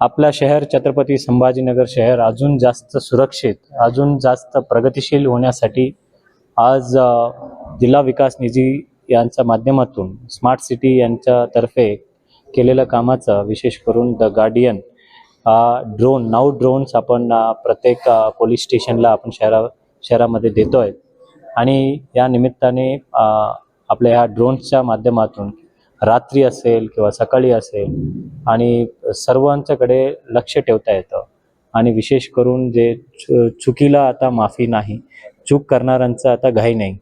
आपला शहर छत्रपती संभाजीनगर शहर अजून जास्त सुरक्षित अजून जास्त प्रगतिशील होण्यासाठी आज जिल्हा विकास निधी यांच्या माध्यमातून स्मार्ट सिटी यांच्यातर्फे केलेल्या कामाचा विशेष करून the guardian drone now drones आपण प्रत्येक पोलीस स्टेशनला आपण शहरा शहरामध्ये देतो आहे आणि या निमित्ताने आपल्या ह्या ड्रोन्सच्या माध्यमातून रात्री असेल किंवा सकाळी असेल आणि सर्वांच्याकडे लक्ष ठेवता येतं. आणि विशेष करून जे चु चुकीला आता माफी नाही चूक करणाऱ्यांचं आता घाई नाही.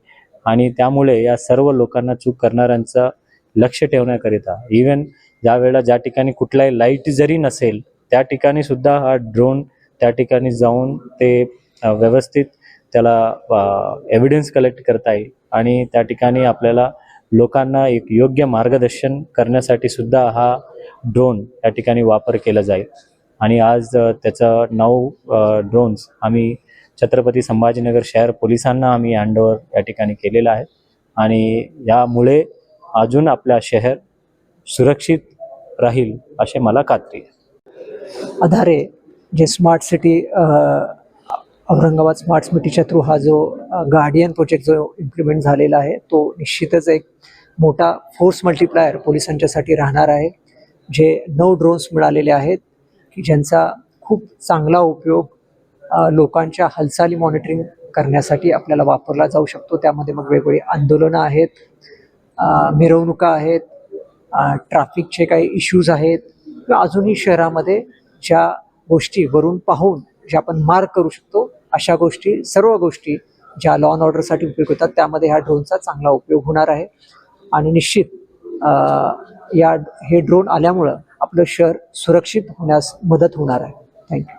आणि त्यामुळे या सर्व लोकांना चूक करणाऱ्यांचं लक्ष ठेवण्याकरिता इवन ज्या वेळेला ज्या ठिकाणी कुठलाही लाइट जरी नसेल त्या ठिकाणी सुद्धा हा ड्रोन त्या ठिकाणी जाऊन ते व्यवस्थित त्याला एव्हिडन्स कलेक्ट करता येईल. आणि त्या ठिकाणी आपल्याला लोकांना एक योग्य मार्गदर्शन करण्यासाठी सुद्धा हा ड्रोन या ठिकाणी वापर केला जाईल. आणि आज त्याचं नऊ ड्रोन्स आम्ही छत्रपती संभाजीनगर शहर पोलिसांना आम्ही हँडओव्हर या ठिकाणी केलेलं आहे. आणि यामुळे अजून आपला शहर सुरक्षित राहील असे मला खात्री आहे. आधारे जे स्मार्ट सिटी औरंगाबाद स्मार्ट सिटीच्या थ्रू हा जो गार्डियन प्रोजेक्ट जो इम्प्लिमेंट झालेला आहे तो निश्चितच एक मोठा फोर्स मल्टिप्लायर पोलिसांच्यासाठी राहणार आहे. जे नऊ ड्रोन्स मिळालेले आहेत की ज्यांचा खूप चांगला उपयोग लोकांच्या हालचाली मॉनिटरिंग करण्यासाठी आपल्याला वापरला जाऊ शकतो. त्यामध्ये मग वेगवेगळी आंदोलनं आहेत मिरवणुका आहेत ट्राफिकचे ट्रॅफिकचे काही इश्यूज आहेत किंवा अजूनही शहरामध्ये ज्या गोष्टी वरून पाहून जे आपण मार्क करू शकतो अशा गोष्टी सर्व गोष्टी ज्या लॉ अँड ऑर्डरसाठी उपयोग होतात त्यामध्ये ह्या ड्रोनचा चांगला उपयोग होणार आहे. आणि निश्चित या हे ड्रोन आल्यामुळं आपलं शहर सुरक्षित होण्यास मदत होणार आहे. थँक्यू